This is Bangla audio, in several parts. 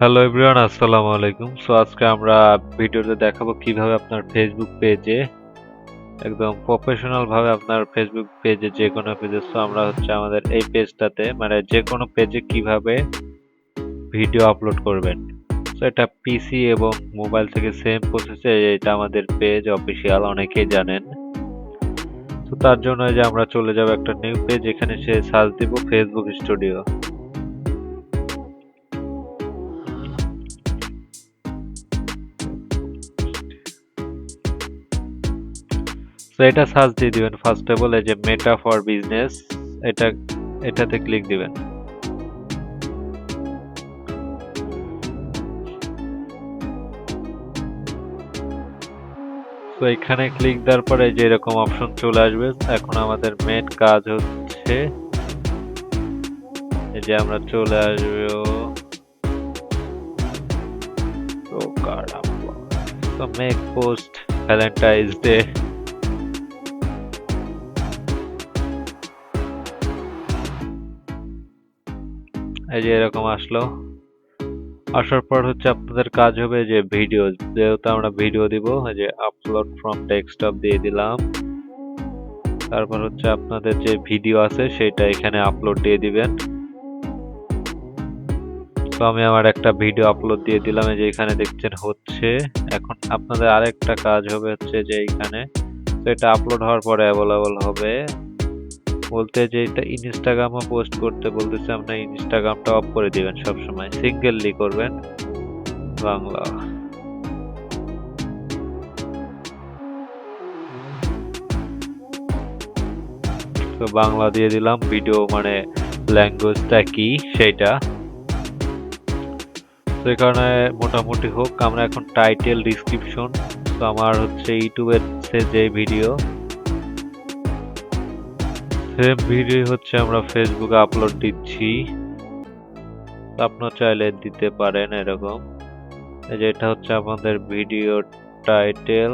হ্যালো এভরিওয়ান আসসালামু আলাইকুম সো আজকে আমরা ভিডিওতে দেখাবো কীভাবে আপনার ফেসবুক পেজে একদম প্রফেশনাল ভাবে আপনার ফেসবুক পেজে যে কোনো পেজে সো আমরা হচ্ছে আমাদের এই পেজটাতে মানে যে কোনো পেজে কীভাবে ভিডিও আপলোড করবেন। সো এটা পিসি এবং মোবাইল থেকে সেম প্রসেসে এটা আমাদের পেজ অফিসিয়াল অনেকেই জানেন। তো তার জন্য যে আমরা চলে যাব একটা নিউ পেজ এখানে সে সার্চ দিব ফেসবুক স্টুডিও তো এটা সার্চ দিয়ে দিবেন ফার্স্ট অফ অল এই যে মেটা ফর বিজনেস এটা, এটাতে ক্লিক দিবেন। তো এখানে ক্লিক দেওয়ার পরে যে এরকম অপশন চলে আসবে। এখন আমাদের মেন কাজ হচ্ছে, এই যে আমরা চলে আসবে তো মেক পোস্ট ভ্যালেন্টাইন্স ডে এই যে এরকম আসলো। আসার পর হচ্ছে আপনাদের কাজ হবে যে ভিডিও যেহেতু আমরা ভিডিও দিব যে আপলোড ফ্রম ডেস্কটপ দিয়ে দিলাম। তারপর হচ্ছে আপনাদের যে ভিডিও আছে, সেটা এখানে আপলোড দিয়ে দিবেন। তো আমি আমার একটা ভিডিও আপলোড দিয়ে দিলাম যে এখানে দেখছেন হচ্ছে। এখন আপনাদের আরেকটা কাজ হবে হচ্ছে যে এখানে তো এটা আপলোড হওয়ার পরে অ্যাভেলেবল হবে। বলতে যে এটা ইনস্টাগ্রামও পোস্ট করতে বলতেছে, আপনার ইনস্টাগ্রামটা অফ করে দিবেন সবসময়। সিঙ্গেললি করবেন। বাংলা। তো বাংলা দিয়ে দিলাম ভিডিও মানে ল্যাঙ্গুয়েজটা কি, সেটা। তো কারণে মোটামুটি হোক, আমরা এখন টাইটেল ডিসক্রিপশন তো আমার হচ্ছে ইউটিউবের যে ভিডিও সেম ভিডিও হচ্ছে আমরা ফেসবুকে আপলোড দিচ্ছি। আপনার চাইলে দিতে পারেন এরকম। এই যে এটা হচ্ছে আমাদের ভিডিও টাইটেল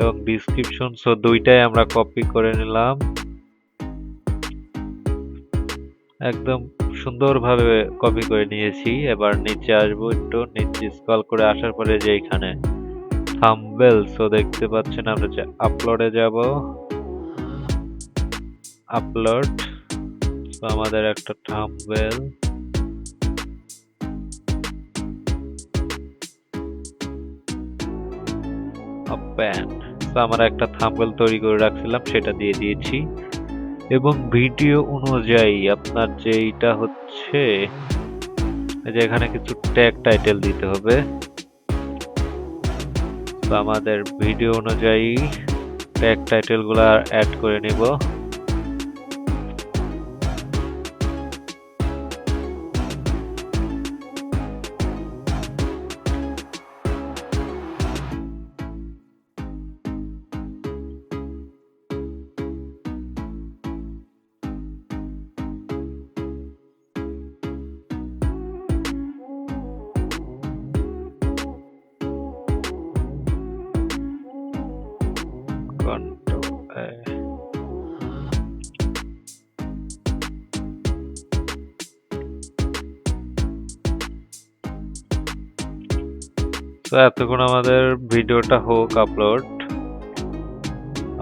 এবং ডিসক্রিপশন সো দুইটাই আমরা কপি করে নিলাম। একদম সুন্দরভাবে কপি করে নিয়েছি। এবার নিচে আসব একটু, নিচে স্ক্রল করে আসার পরে যে এখানে। থাম্বেল সো দেখতে পাচ্ছেন আমরা যে আপলোডে যাব। আপলোড তো আমাদের একটা থাম্বেল ওপেন তো আমরা একটা থাম্বেল তৈরি করে রাখছিলাম, সেটা দিয়ে দিয়েছি। এবং ভিডিও অনুযায়ী আপনার যেইটা হচ্ছে যে এখানে কিছু ট্যাগ টাইটেল দিতে হবে। আমাদের ভিডিও অনুযায়ী ট্যাগ টাইটেলগুলো অ্যাড করে নিব। Control A তো এতক্ষণ আমাদের ভিডিওটা হোক আপলোড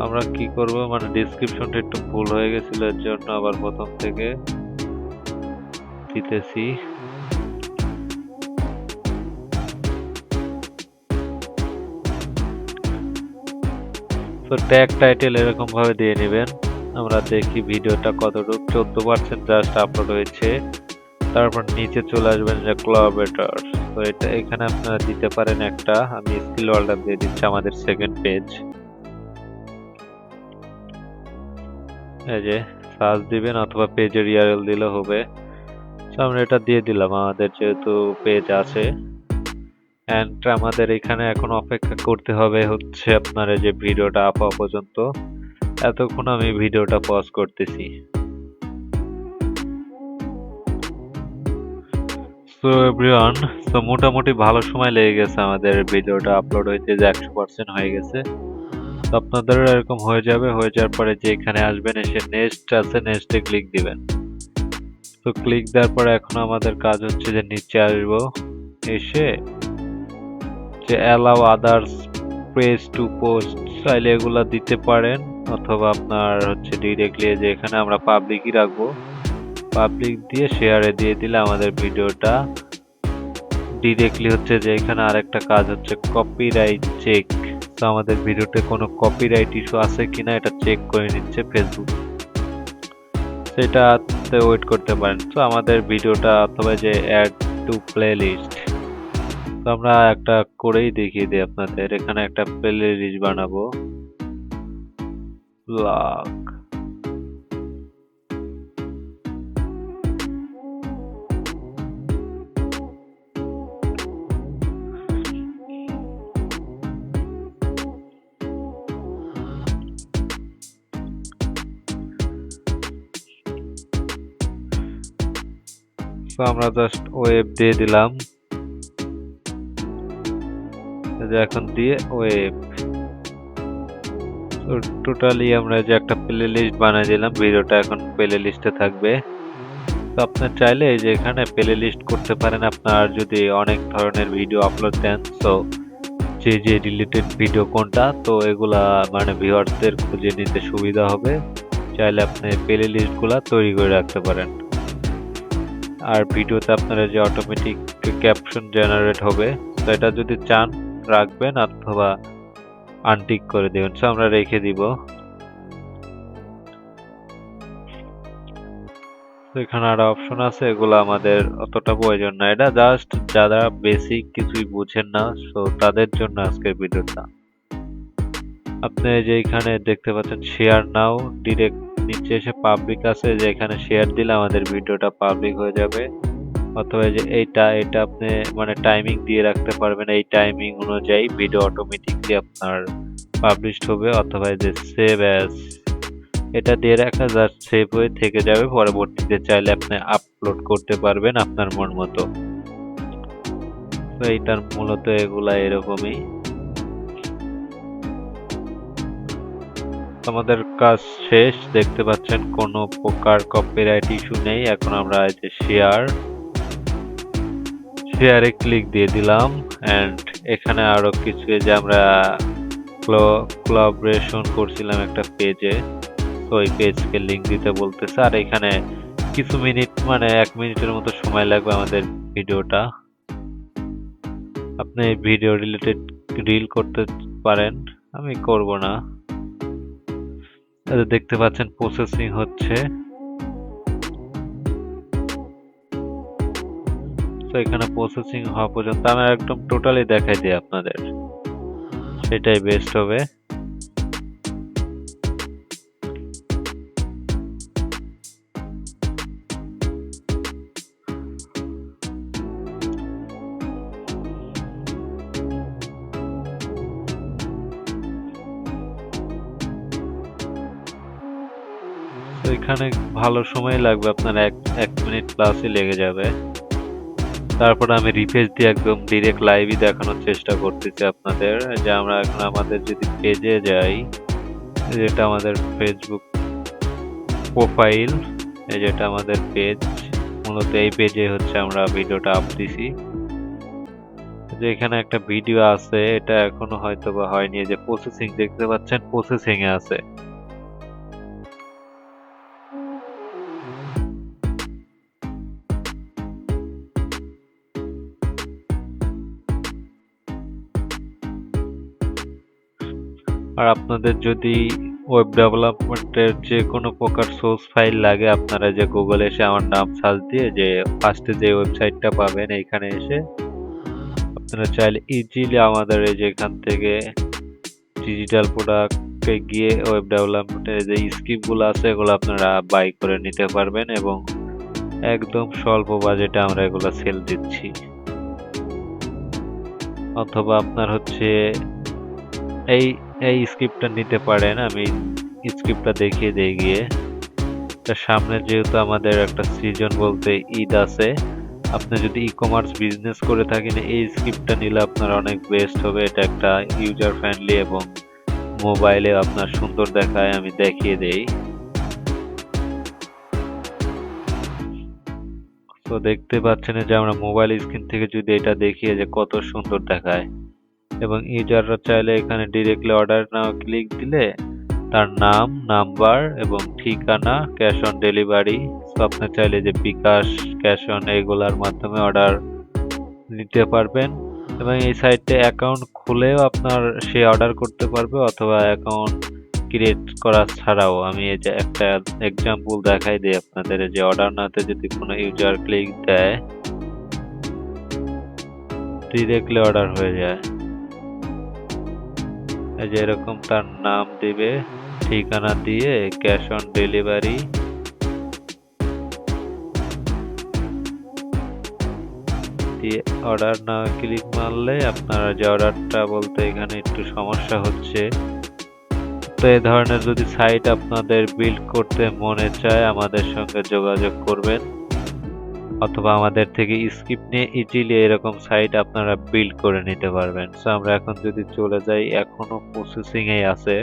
আমরা কি করব? মানে ডিসক্রিপশনটা একটু ভুল হয়ে গেছিল, এর জন্য আবার প্রথম থেকে দিতেছি। তো ট্যাগ টাইটেল এরকম ভাবে দিয়ে নেবেন। আমরা দেখি ভিডিওটা কতটুকু। চোদ্দ পার্সেন্ট জাস্ট আপলোড হয়েছে। তারপর নিচে চলে আসবেন যে ক্লোবেটার তো এটা এখানে আপনারা দিতে পারেন একটা। আমি স্কিল ওয়ার্ল্ডার দিয়ে দিচ্ছি আমাদের সেকেন্ড পেজ এই যে সার্চ দিবেন অথবা পেজের ইউআরএল দিলে হবে। তো আমরা এটা দিয়ে দিলাম। আমাদের যেহেতু পেজ আছে। অ্যান্ড আমাদের এখানে এখন অপেক্ষা করতে হবে হচ্ছে আপনার যে ভিডিওটা আপা পর্যন্ত। এতক্ষণ আমি ভিডিওটা পজ করতেছি। সো এভরিওয়ান তো মোটামুটি ভালো সময় লেগে গেছে আমাদের ভিডিওটা আপলোড হইতে যে একশো পার্সেন্ট হয়ে গেছে। তো আপনাদেরও এরকম হয়ে যাবে, হয়ে যাওয়ার পরে যে এখানে আসবেন, এসে নেক্সট আছে নেক্সটে ক্লিক দিবেন। তো ক্লিক দেওয়ার পরে এখন আমাদের কাজ হচ্ছে যে নিচে আসব। এসে যে allow others page to post চাইলে এগুলা দিতে পারেন। অথবা আপনার হচ্ছে ডিরেক্টলি যে এখানে আমরা পাবলিকই রাখব। পাবলিক দিয়ে শেয়ারে দিয়ে দিলে আমাদের ভিডিওটা। ডিরেক্টলি হচ্ছে যে এখানে আরেকটা কাজ হচ্ছে কপিরাইট চেক তো আমাদের ভিডিওতে কোনো কপিরাইট ইস্যু আছে কিনা এটা চেক করে নিচ্ছে ফেসবুক সেটাতে ওয়েট করতে পারেন। তো আমাদের ভিডিওটা অথবা যে অ্যাড টু প্লে লিস্ট তো আমরা একটা করেই দেখিয়ে দিই আপনাদের। এখানে একটা প্লে লিস্ট বানাবো। ব্লগ আমরা জাস্ট ওয়েব দিয়ে দিলাম। যে এখন দিয়ে ওয়েব টোটালি আমরা যে একটা প্লে লিস্ট বানিয়ে দিলাম, ভিডিওটা এখন প্লে লিস্টে থাকবে। তো আপনার চাইলে যে এখানে প্লে লিস্ট করতে পারেন। আপনার যদি অনেক ধরনের ভিডিও আপলোড দেন তো যে যে রিলেটেড ভিডিও কোনটা, তো এগুলা মানে ভিউয়ারদের খুঁজে নিতে সুবিধা হবে। চাইলে আপনি প্লে লিস্টগুলা তৈরি করে রাখতে পারেন। আর ভিডিওতে আপনারা যে অটোমেটিক ক্যাপশন জেনারেট হবে, তো এটা যদি চান রাখবেন অথবা আনটিক করে দেবেন। সো আমরা রেখে দিব। এখানে আরও অপশন আছে, এগুলো আমাদের অতটা প্রয়োজন না। এটা জাস্ট যারা বেসিক কিছুই বুঝেন না সো তাদের জন্য আজকের ভিডিওটা। আপনি যে এখানে দেখতে পাচ্ছেন শেয়ার নাও ডিরেক্ট নিচে এসে পাবলিক আছে, যে এখানে শেয়ার দিলে আমাদের ভিডিওটা পাবলিক হয়ে যাবে। অথবা যে এইটা এটা আপনি মানে টাইমিং দিয়ে রাখতে পারবেন। এই টাইমিং অনুযায়ী ভিডিও অটোমেটিকলি আপনার পাবলিশড হবে, অথবা যে সেভ অ্যাজ এটা দিয়ে রাখা জাস্ট সেভ হয়ে থেকে যাবে। পরবর্তীতে চাইলে আপনি আপলোড করতে পারবেন আপনার মন মতো। তো এইটার মূলত এগুলা এরকমই। আমাদের কাজ শেষ। দেখতে পাচ্ছেন কোনো প্রকার কপিরাইট ইস্যু নেই। এখন আমরা এই যে শেয়ার শেয়ারে ক্লিক দিয়ে দিলাম এন্ড এখানে আরও কিছু যে আমরা কোলাবরেশন করছিলাম একটা পেজে তো ওই পেজকে লিংক দিতে বলতেছে। আর এখানে কিছু মিনিট মানে এক মিনিটের মতো সময় লাগবে আমাদের ভিডিওটা। আপনি ভিডিও রিলেটেড রিল করতে পারেন, আমি করব না। দেখতে পাচ্ছেন প্রসেসিং হচ্ছে। তো এখানে প্রসেসিং হওয়া পর্যন্ত আমি একদম টোটালি দেখাই দিই আপনাদের। সেটাই বেস্ট হবে। এখানে ভালো সময় লাগবে আপনার এক এক মিনিট প্লাসই লেগে যাবে। তারপর আমি রিফ্রেশ দিয়ে একদম ডিরেক্ট লাইভই দেখানোর চেষ্টা করতেছি আপনাদের, যে আমরা এখন আমাদের যদি পেজে যাই, যেটা আমাদের ফেসবুক প্রোফাইল যেটা আমাদের পেজ মূলত এই পেজে হচ্ছে আমরা ভিডিওটা আপ দিছি। যে এখানে একটা ভিডিও আছে, এটা এখনও হয়তো বা হয়নি যে প্রসেসিং দেখতে পাচ্ছেন প্রসেসিং এ আছে। আর আপনাদের যদি ওয়েব ডেভেলপমেন্টের যে কোনো প্রকার সোর্স ফাইল লাগে, আপনারা যে গুগলে এসে আমার নাম সার্চ দিয়ে যে ফার্স্টে যে ওয়েবসাইটটা পাবেন, এইখানে এসে আপনারা চাইলে ইজিলি আমাদের এই যে এখান থেকে ডিজিটাল প্রোডাক্টে গিয়ে ওয়েব ডেভেলপমেন্টের যে স্কিপগুলো আছে, এগুলো আপনারা বাই করে নিতে পারবেন এবং একদম স্বল্প বাজেটে আমরা এগুলো সেল দিচ্ছি। অথবা আপনার হচ্ছে এই এই স্ক্রিপ্টটা নিতে পারেন, আমি স্ক্রিপ্টটা দেখিয়ে দিয়ে গিয়ে। সামনে যেহেতু আমাদের একটা সিজন বলতে ঈদ আছে, আপনি যদি ই কমার্স বিজনেস করে থাকেন, এই স্ক্রিপ্টটা নিলে আপনার অনেক বেস্ট হবে। এটা একটা ইউজার ফ্রেন্ডলি এবং মোবাইলে আপনার সুন্দর দেখায়, আমি দেখিয়ে দেই। তো দেখতে পাচ্ছেন যে আমরা মোবাইল স্ক্রিন থেকে যদি এটা দেখিয়ে যে কত সুন্দর দেখায়। এবং ইউজাররা চাইলে এখানে ডিরেক্টলি অর্ডার নাও ক্লিক দিলে, তার নাম নাম্বার এবং ঠিকানা ক্যাশ অন ডেলিভারি আপনি চাইলে যে বিকাশ ক্যাশ অন এগুলার মাধ্যমে অর্ডার নিতে পারবেন। এবং এই সাইটে অ্যাকাউন্ট খুলেও আপনার সে অর্ডার করতে পারবে অথবা অ্যাকাউন্ট ক্রিয়েট করা ছাড়াও। আমি এই যে একটা এক্সাম্পল দেখাই দিই আপনাদের যে অর্ডার নাতে যদি কোনো ইউজার ক্লিক দেয় ডিরেক্টলি অর্ডার হয়ে যায়। যে এরকম তার নাম দিবে, ঠিকানা দিয়ে ক্যাশ অন ডেলিভারি। দিয়ে অর্ডার না ক্লিক মারলে আপনারা যে অর্ডারটা বলতে এখানে একটু সমস্যা হচ্ছে। তো এই ধরনের যদি সাইট আপনাদের বিল্ড করতে মনে চায়, আমাদের সঙ্গে যোগাযোগ করবেন। অথবা আমাদের থেকে স্ক্রিপ্ট নিয়ে ইজিলি এরকম সাইট আপনারা বিল্ড করে নিতে পারবেন। সো আমরা এখন যদি চলে যাই, এখনও প্রসেসিং এ আছে।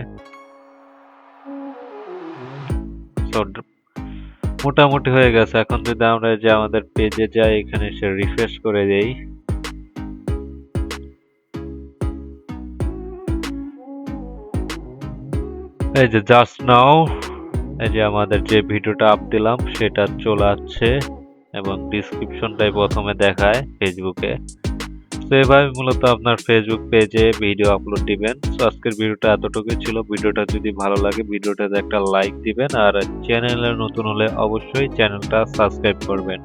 মোটামুটি হয়ে গেছে। এখন যদি আমরা যে আমাদের পেজে যাই, এখানে এসে রিফ্রেশ করে দেই। এই যে জাস্ট নাও এই যে আমাদের যে ভিডিওটা আপ দিলাম, সেটা চলে আসছে। এবং ডিসক্রিপশনটাই প্রথমে দেখায় ফেসবুকে তো এভাবে মূলত আপনার ফেসবুক পেজে ভিডিও আপলোড দিবেন। তো আজকের ভিডিওটা এতটুকুই ছিল। ভিডিওটা যদি ভালো লাগে, ভিডিওটাতে একটা লাইক দিবেন। আর চ্যানেলে নতুন হলে অবশ্যই চ্যানেলটা সাবস্ক্রাইব করবেন।